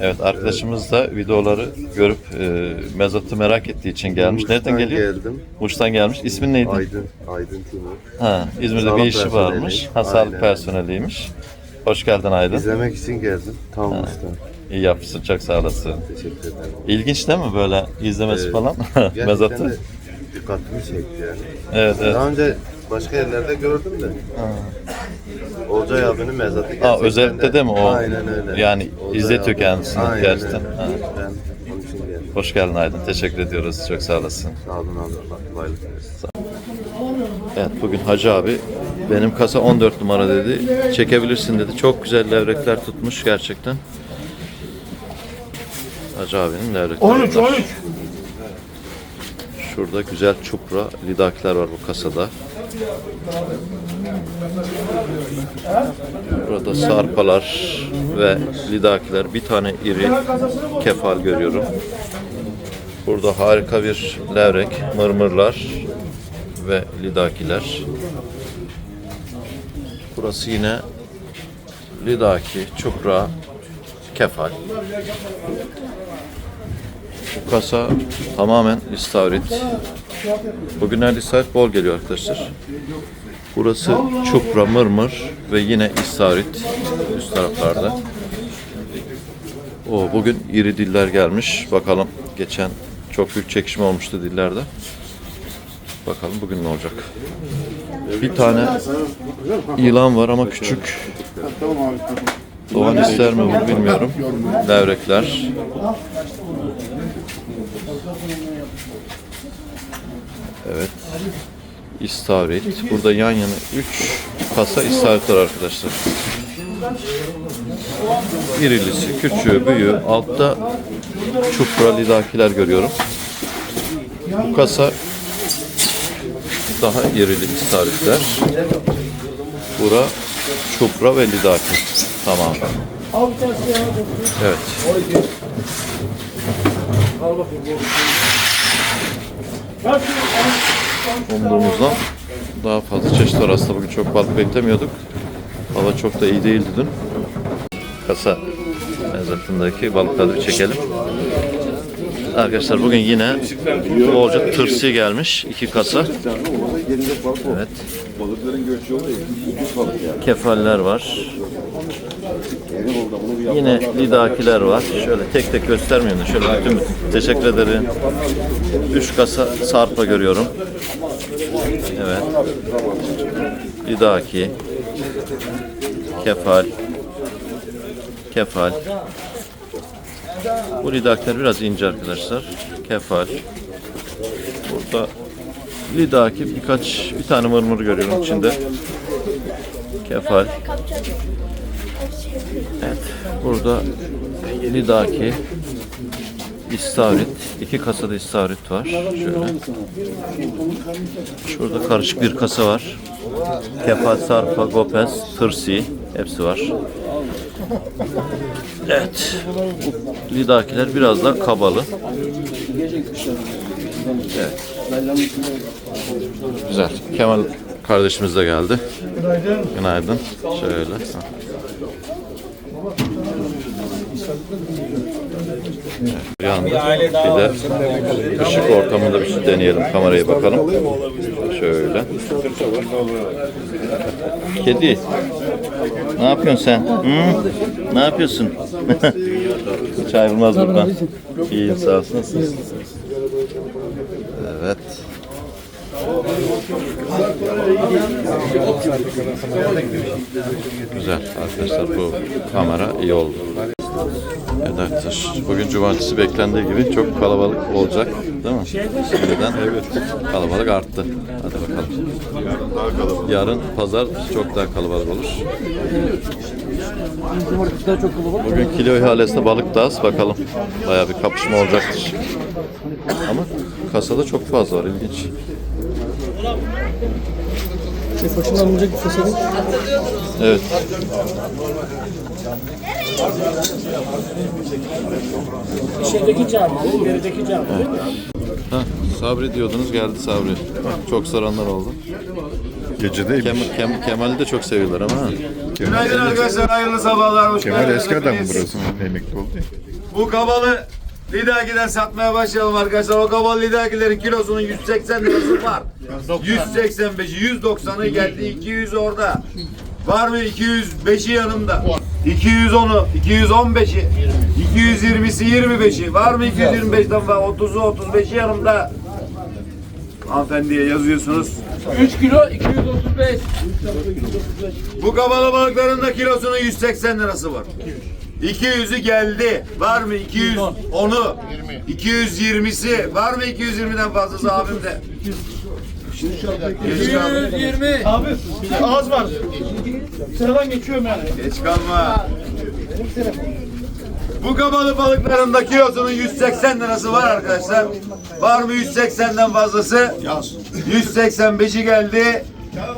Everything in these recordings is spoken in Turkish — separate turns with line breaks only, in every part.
Evet arkadaşımız da videoları görüp e, mezatı merak ettiği için gelmiş. Nereden
Muş'tan
geliyor?
geldim.
Muş'tan gelmiş. İsmin neydi?
Aydın, Aydın Timur.
Ha, İzmir'de
Sağlık
bir işi varmış. Ha, sağlık
Aynen.
personeliymiş. Hoş geldin Aydın.
İzlemek için geldim. Tam Muş'tan.
İyi yapmışsın. Çok sağ olasın.
Teşekkür ederim.
İlginç değil mi böyle izlemesi
Evet.
falan?
Gerçekten
Mezatı.
de dikkatimi çekti yani.
Evet evet.
Daha önce başka yerlerde gördüm de. Olcay abinin mezatı gerçekten
Aa, özellikle de mi o?
Aynen öyle.
Yani izletiyor
abi-
kendisini
Aynen
gerçekten.
öyle.
Ha.
Ben onun için geldim.
Hoş geldin Aydın. Teşekkür ediyoruz. Çok sağ olasın.
Sağ olun abi. Allah kolaylık versin.
Evet bugün Hacı abi benim kasa 14 numara dedi. Çekebilirsin dedi. Çok güzel levrekler tutmuş gerçekten. Hacı abinin levrekleri.
13
bunlar.
13.
Şurada güzel çupra lidakiler var bu kasada. Burada sarpalar ve lidakiler. Bir tane iri kefal görüyorum. Burada harika bir levrek, mırmırlar ve lidakiler. Burası yine lidaki, çupra, kefal. Bu kasa tamamen istavrit. Bugünlerde istavrit bol geliyor arkadaşlar. Burası çupra, mırmır ve yine istavrit üst taraflarda. O bugün iri diller gelmiş. Bakalım geçen çok büyük çekişme olmuştu dillerde. Bakalım bugün ne olacak. Bir tane yılan var ama küçük. Doğan ister mi bunu bilmiyorum. Levrekler. Evet. İstavrit. Burada yan yana 3 kasa istavrit var arkadaşlar. İrilisi, küçüğü, büyüğü. Altta çupra lidakiler görüyorum. Bu kasa daha irili istavritler. Bura çupra ve lidaki. Tamam. Evet. Umduğumuzdan daha fazla çeşit var aslında bugün çok balık beklemiyorduk. Hava çok da iyi değildi dün. Kasa mezatındaki balıkları bir çekelim. Arkadaşlar bugün yine bolca tırsi gelmiş. iki kasa. Evet. Kefaller var. Yine lidakiler var. Şöyle tek tek göstermeyeyim de şöyle bütün teşekkür ederim. Üç kasa sarpa görüyorum. Evet. Lidaki. Kefal. Kefal. Bu lidakiler biraz ince arkadaşlar. Kefal. Burada lidaki birkaç bir tane mırmır görüyorum içinde. Kefal. Evet. Burada lidaki istavrit. iki kasada istavrit var. Şöyle. Şurada karışık bir kasa var. Kefal, sarpa, gopez, tırsi hepsi var. Evet. Bu lidakiler biraz daha kabalı. Evet. Güzel. Kemal kardeşimiz de geldi.
Günaydın.
Günaydın. Şöyle. Yandı. Bir de ışık ortamında bir şey deneyelim. Kameraya bakalım. Şöyle. Kedi. Ne yapıyorsun sen? Hı? Ne yapıyorsun? Hiç ayrılmaz buradan. İyiyim sağ olsun. Evet. Güzel arkadaşlar bu kamera iyi oldu. Evet arkadaşlar bugün cumartesi beklendiği gibi çok kalabalık olacak değil mi? Şimdiden evet. kalabalık arttı. Hadi bakalım.
Yarın daha kalabalık.
Yarın pazar çok daha kalabalık olur. Bugün kilo ihalesinde balık da az bakalım. Bayağı bir kapışma olacaktır. Ama kasada çok fazla var ilginç.
Şef başına alınacak bir fırsatı.
Evet.
Şeydeki cami, ilerideki cami.
Ha, Sabri diyordunuz geldi Sabri. Çok soranlar oldu.
Gecedeymiş.
Kem, Kem, Kemal'i de çok seviyorlar ama. ha.
Günaydın arkadaşlar, hayırlı sabahlar. Hoş
Kemal
geldiniz
eski adam
hepiniz.
burası. Emekli oldu ya.
Bu kabalı Lidaki'den satmaya başlayalım arkadaşlar. O kabalı Lidaki'lerin kilosunun 180 lirası var. 185'i, 190'ı geldi, 200 orada. Var mı 205'i yanımda? 210'u, 215'i, 220'si, 25'i. Var mı 225'ten fazla? 30'u, 35'i yanımda. Hanımefendiye yazıyorsunuz.
3 kilo 235.
Bu kabalı balıkların da kilosunun 180 lirası var. 200'ü geldi. Var mı 200? Onu. 220'si. Var mı 220'den fazlası abimde? Geç kalma.
120. Abi az var. Sıradan geçiyorum yani.
Geç kalma. Bu kabalı balıkların da kilosunun 180 lirası var arkadaşlar. Var mı 180'den fazlası? Yaz. 185'i geldi.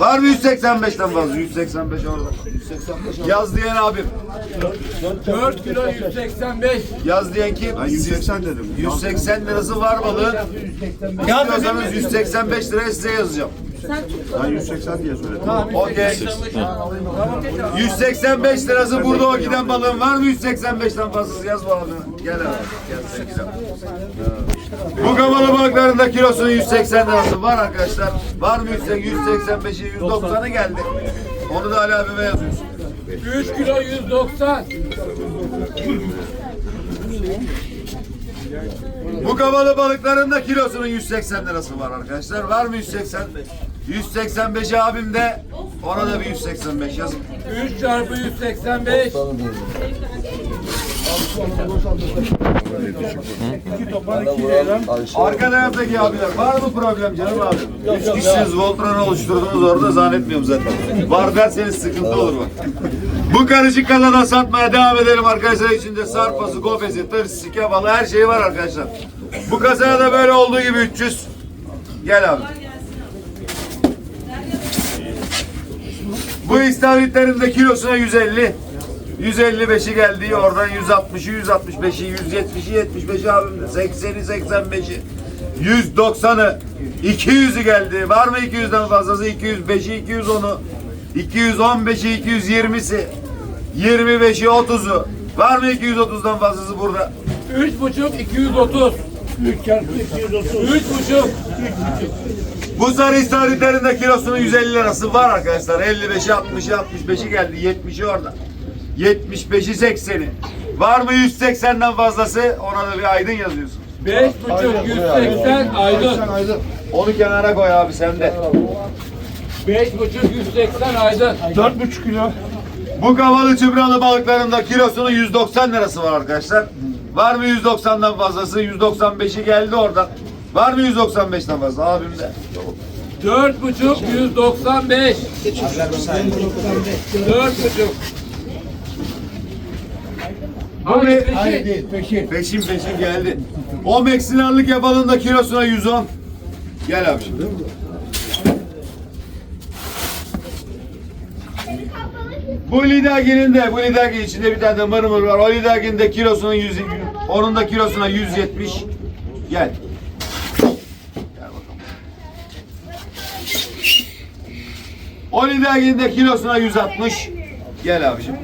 Var mı 185'ten fazla? 185 orada. 185 Yaz diyen abim.
4 kilo 185.
Yaz diyen kim? Ben 180 dedim. 180 lirası var balığın. İstiyorsanız 185 liraya size yazacağım.
Ben 180 diye söyledim.
Okey. 185 lirası burada o giden balığın var mı 185'ten fazlası yaz bu abi. Gel abi. Gel sen gel. Bu kamalı balıkların da kilosunun 180 lirası var arkadaşlar. Var mı 185'i 190'ı geldi. Onu da Ali abime yazıyorsun.
3 kilo 190.
Bu kamalı balıkların da kilosunun 180 lirası var arkadaşlar. Var mı 180? 185'i abimde. Ona da bir 185 yazın.
3 çarpı 185.
Arka taraftaki abiler var mı problem canım abi? Üç kişisiniz Voltron'u oluşturdunuz orada zannetmiyorum zaten. Var derseniz sıkıntı olur bak. Bu karışık kanada satmaya devam edelim arkadaşlar. İçinde sarpası, gofesi, tırsı, kebalı her şey var arkadaşlar. Bu kasaya da böyle olduğu gibi 300. Gel abi. Bu istavritlerin de kilosuna 150. 155'i geldi oradan 160'ı 165'i 170'i 75'i abimde 80'i 85'i 190'ı 200'ü geldi. Var mı 200'den fazlası? 205'i 210'u 215'i 220'si 25'i 30'u Var mı 230'dan fazlası burada?
3 buçuk 230. 3 çarpı 230. 3 buçuk.
Bu sarı istavritlerin de kilosunun 150 lirası var arkadaşlar. 55'i 60'ı 65'i geldi. 70'i orada. 75'i 80'i. Var mı 180'den fazlası? Ona da bir aydın yazıyorsun.
5 buçuk 180 aydın.
Onu kenara koy abi sen de.
5 buçuk 180 aydın.
4,5 kilo. Bu kavalı çıbralı balıkların da kilosunun 190 lirası var arkadaşlar. Var mı 190'dan fazlası? 195'i geldi oradan. Var mı 195'ten fazla abim de?
4 buçuk 195. 4 buçuk.
Bu bir
peşin.
peşin peşin geldi. O meksinarlık yapalım da kilosuna 110. Gel abi şimdi. Bu lidagenin de bu lidage içinde bir tane de mırmır var. O lidagenin de kilosunun 100 onun da kilosuna 170. Gel. Gel O lidagenin de kilosuna 160. Gel abiciğim.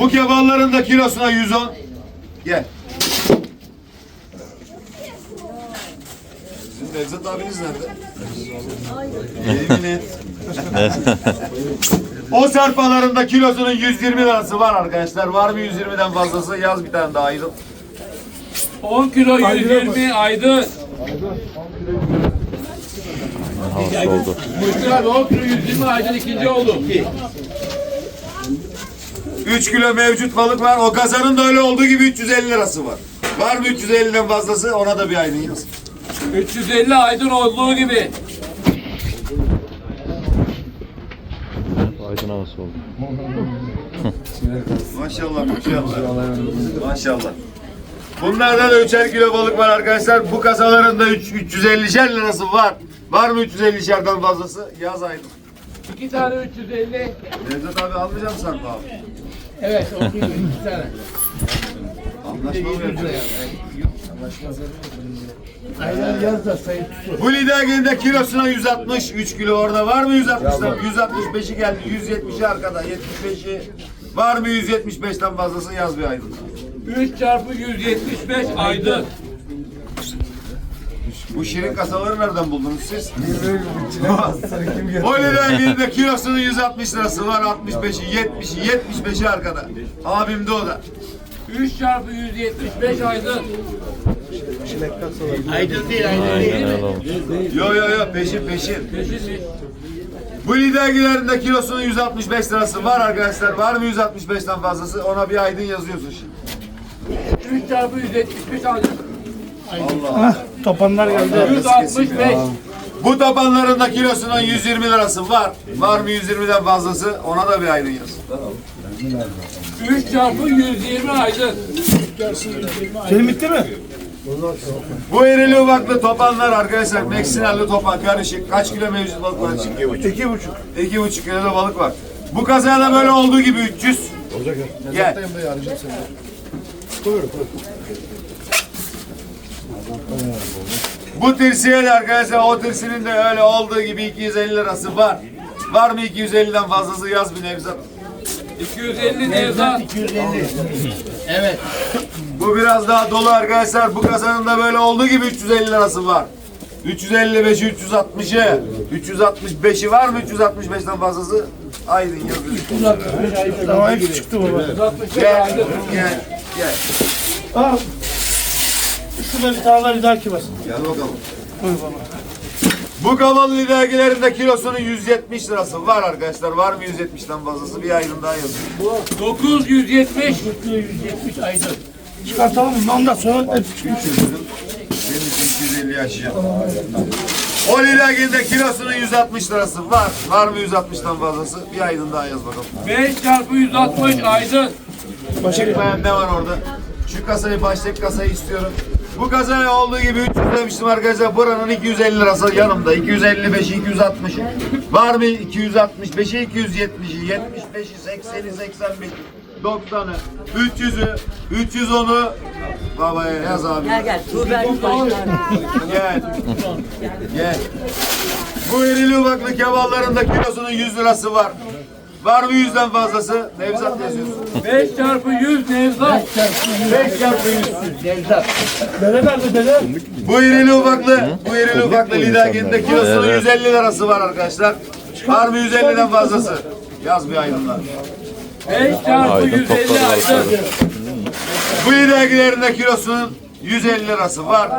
Bu kebalların da kilosuna 110. Gel. Sizin Nevzat abiniz nerede? O sarpaların da kilosunun 120 lirası var arkadaşlar. Var mı 120'den fazlası? Yaz bir tane daha ayrıl.
10 kilo 120 aydın.
Havası oldu.
Muhtar abi 10 kilo 120 aydın ikinci oldu.
3 kilo mevcut balık var. O kazanın da öyle olduğu gibi 350 lirası var. Var mı 350'den fazlası? Ona da bir aydın yaz.
350 aydın olduğu gibi.
Aydın havası oldu.
Maşallah maşallah. Maşallah. Bunlarda da üçer kilo balık var arkadaşlar. Bu kasaların da üç- 350'şer lirası var. Var mı 350'şerden fazlası? Yaz aydın.
2 tane 350.
Nevzat abi almayacağım sen abi.
Evet 10 kilo 2 tane.
Anlaşma mı yapacağız?
Aynen yaz da sayı.
Bu liderginde kilosuna 160, 3 kilo orada var mı 160'dan? 165'i geldi, 170'i arkada, 75'i var mı 175'ten fazlası yaz bir aydın.
3 çarpı 175 aydın.
Bu şirin kasaları nereden buldunuz siz? o liderginde kilosunun 160 lirası var, 65'i, 70'i, 75'i arkada. Abim de o da.
3 çarpı 175 aydın.
Aynen öyle olmuş.
Yo yo yo peşin peşin.
Peşin
Bu lidergilerinde kilosunun 165 lirası var arkadaşlar. Var mı 165'ten fazlası? Ona bir aydın yazıyorsun şimdi.
3 çarpı 175 aydın.
Topanlar geldi.
165.
Bu tabanlarında kilosunun 120 lirası var. Var mı 120'den fazlası? Ona da bir aydın yaz.
3 çarpı 120 aydın.
Senin bitti mi?
Bu erili ufaklı topanlar arkadaşlar. Meksinerli topan karışık. Kaç kilo mevcut balık var? İki buçuk.
İki buçuk.
İki buçuk kilo da balık var. Bu kazada böyle olduğu gibi 300. Gel. Bu tirsiye de arkadaşlar o tirsinin de öyle olduğu gibi 250 lirası var. Var mı 250'den fazlası yaz bir Nevzat.
250 Nevzat.
Bu biraz daha dolu arkadaşlar. Bu kasanın da böyle olduğu gibi 350 lirası var. 355'i, 360'ı, 365'i var mı 365'ten fazlası? Aydın yazıyor.
Tamam hepsi çıktı baba.
165
Gel, gel, gel.
Al. Şurada bir tane daha lider kibası.
Gel bakalım.
Buyur baba.
Bu kavallı dergilerinde kilosunun 170 lirası var arkadaşlar. Var mı 170'ten fazlası? Bir aydın daha yazıyor.
970.
170 aydın. Çıkartalım mı? Ondan sonra hepsi çıkıyor.
Benim için 250 yaşayacağım. O derginde kilosunun 160 lirası var. Var mı 160'tan fazlası? Bir aydın daha yaz bakalım.
5 çarpı 160 aydın.
Çıkmayan ne var orada? Şu kasayı, baştaki kasayı istiyorum. Bu kasaya olduğu gibi 300 demiştim arkadaşlar. Buranın 250 lirası yanımda. 255'i, 260'ı. Var mı 265'i, 270'i, 75'i, 80'i, 85'i, 90'ı, 300'ü, 310'u. Babaya yaz abi.
Gel gel. Tuğber.
Gel. Gel. Bu irili ufaklı kebalların da kilosunun 100 lirası var. Var mı 100'den fazlası? Nevzat yazıyorsun.
5 çarpı 100 Nevzat.
5 çarpı 100.
Dede nerede dede?
Bu irili ufaklı, bu irili ufaklı lidageninde kilosunun 150 lirası var arkadaşlar. Var mı 150'den fazlası? Yaz bir aydınlar.
5 çarpı
Aydın
150
topladı
aydın.
Bu lidagenlerinde kilosunun 150 lirası var.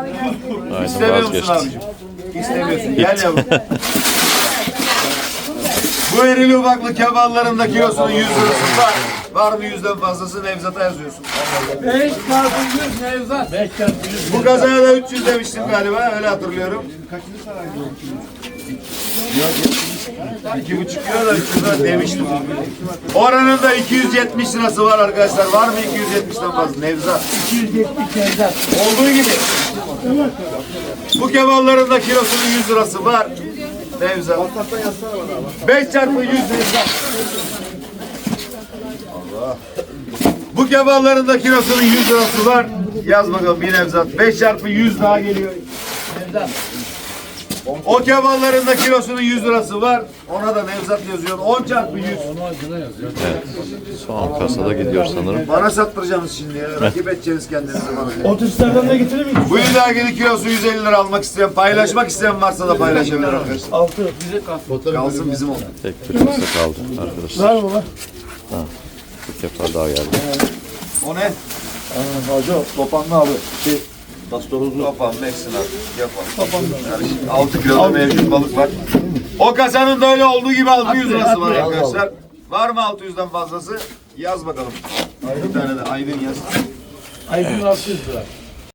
İstemiyor musun abicim? İstemiyorsun. Gel yavrum. Bu erili ufaklı keballarında kilosunun 100 lirası var. Var mı 100'den fazlası Nevzat'a yazıyorsun.
5 çarpı 100 Nevzat. 5 çarpı 100.
Bu kazaya da 300 demiştim galiba öyle hatırlıyorum. İki buçuk kilo da 300 lira demiştim. Oranın da 270 lirası var arkadaşlar. Var mı 270'ten fazla? Nevzat.
270 Nevzat.
Olduğu gibi. Bu kemalların da kilosunun 100 lirası var. Nevzat. 5 çarpı 100 Nevzat. Allah. Bu kemalların da kilosunun 100 lirası var. Yaz bakalım bir Nevzat. 5 çarpı 100 daha geliyor. Nevzat. O kemalların da kilosunun 100 lirası var. Ona da Nevzat yazıyor. 10 çarpı 100.
Son kasada gidiyor sanırım.
Bana sattıracaksınız şimdi ya. Rakip edeceksiniz kendinizi bana.
Otobüslerden de getirir miyiz?
Bu ilahinin kilosu 150 lira almak isteyen, paylaşmak isteyen varsa da paylaşabilir arkadaşlar.
Altı.
Kalsın bizim olsun.
Tek bir kasa kaldı arkadaşlar.
Ver baba.
Bir defa daha geldi.
O ne?
Hacı topanlı abi. Şey, dastoruzlu.
Topan, Meksin abi. Yapalım. Topan. 6 kiloda mevcut balık var. O kasanın da öyle olduğu gibi 600 lirası var arkadaşlar. Var mı 600'den fazlası? Yaz bakalım. Bir tane de Aydın yaz.
Aydın 600 lira.